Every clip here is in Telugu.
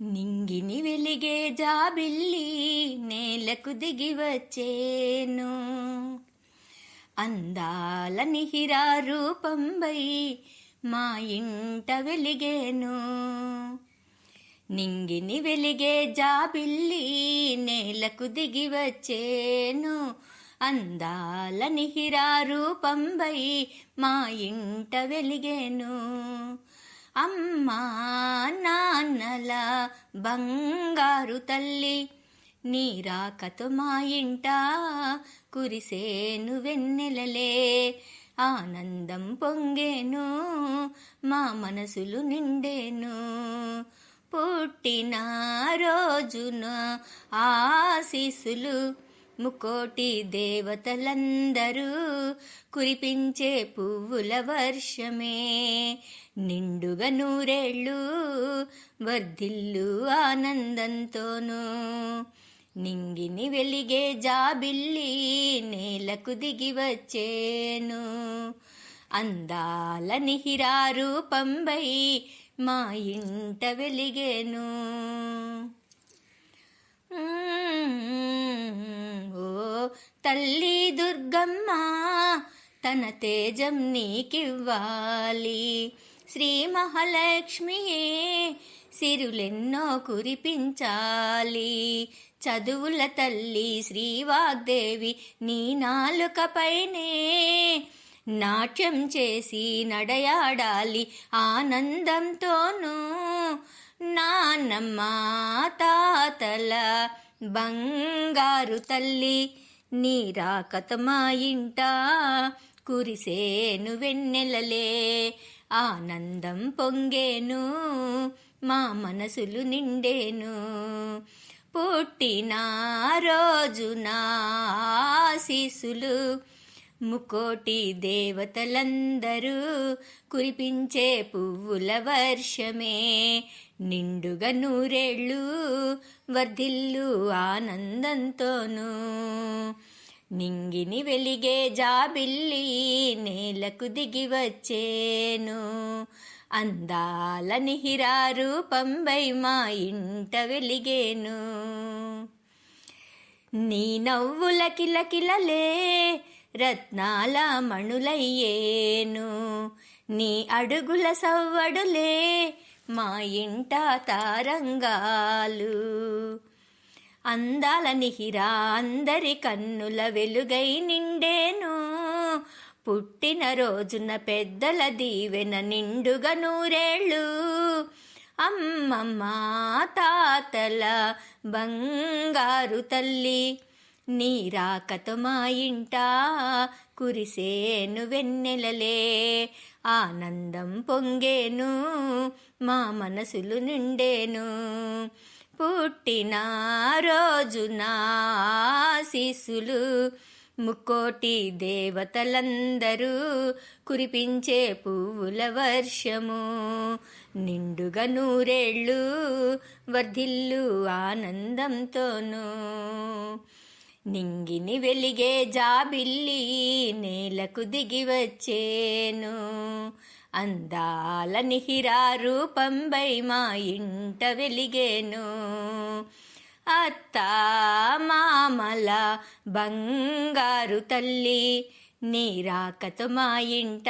నింగిని వెలిగే జాబిల్లి నేలకు దిగి వచ్చేను. అందాల నిహిరా రూపంబై మా ఇంట వెలిగేను. నింగిని వెలిగే జాబిల్లి నేలకు దిగి వచ్చేను. అందాల నిహిరా రూపంబై మా ఇంట వెలిగేను. అమ్మా నాన్నల బంగారు తల్లి నీ రాకతో మా ఇంట కురిసేను వెన్నెలలే. ఆనందం పొంగేను మా మనసులు నిండేను. పుట్టిన రోజున ఆశీసులు ముకోటి దేవతలందరూ కురిపించే పువ్వుల వర్షమే. నిండుగా నూరేళ్ళు వర్ధిల్లు ఆనందంతోనూ. నింగిని వెలిగే జాబిల్లి నేలకు దిగి వచ్చేను. అందాల నిహిరారూపంబై మా ఇంట వెలిగేను. ఓ తల్లి దుర్గమ్మ తన తేజం నీకివ్వాలి. శ్రీ మహాలక్ష్మియే సిరులెన్నో కురిపించాలి. చదువుల తల్లి శ్రీ వాగ్దేవి నీ నాలుకపైనే నాట్యం చేసి నడయాడాలి ఆనందంతోనూ. నాన్నమ్మ తాతల బంగారు తల్లి నీ రాకత మా ఇంట కురిసేను వెన్నెలలే. ఆనందం పొంగేను మా మనసులు నిండేను. పుట్టిన రోజున ఆశీసులు ముకోటి దేవతలందరూ కురిపించే పువ్వుల వర్షమే. నిండుగా నూరేళ్ళు వర్ధిల్లు ఆనందంతోనూ. నింగిని వెలిగే జాబిల్లి నేలకు దిగి వచ్చేను. అందాల నిహిరా రూపంబై మా ఇంట వెలిగేను. నీ నవ్వుల కిలకిలలే రత్నాల మణులయ్యేను. నీ అడుగుల సవ్వడులే మా ఇంట తారంగాలు. అందాల నిహిరా అందరి కన్నుల వెలుగై నిండేను. పుట్టిన రోజున పెద్దల దీవెన నిండుగా నూరేళ్ళు. అమ్మమ్మ తాతల బంగారు తల్లి నీ రాకతో మా ఇంట కురిసేను వెన్నెలలే ఆనందం పొంగేను మా మనసులు నిండేను. పుట్టిన రోజున శిశులు ముక్కోటి దేవతలందరూ కురిపించే పువ్వుల వర్షము. నిండుగా నూరేళ్ళు వర్ధిల్లు ఆనందంతోనూ. నింగిని వెలిగే జాబిల్లి నేలకు దిగి వచ్చేను. అందాల నిహిరా రూపంబై మా ఇంట వెలిగేను. అత్త మామల బంగారు తల్లి నీ రాకతో మా ఇంట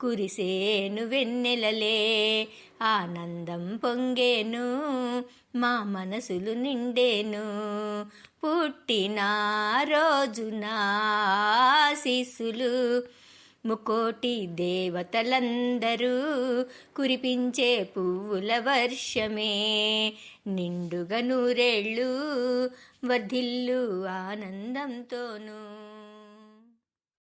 కురిసేను వెన్నెలలే. ఆనందం పొంగేను మా మనసులు నిండేను. పుట్టిన రోజున శిశులు ముకోటి దేవతలందరూ కురిపించే పువ్వుల వర్షమే. నిండుగా నూరేళ్ళు వర్ధిల్లు ఆనందంతోనూ.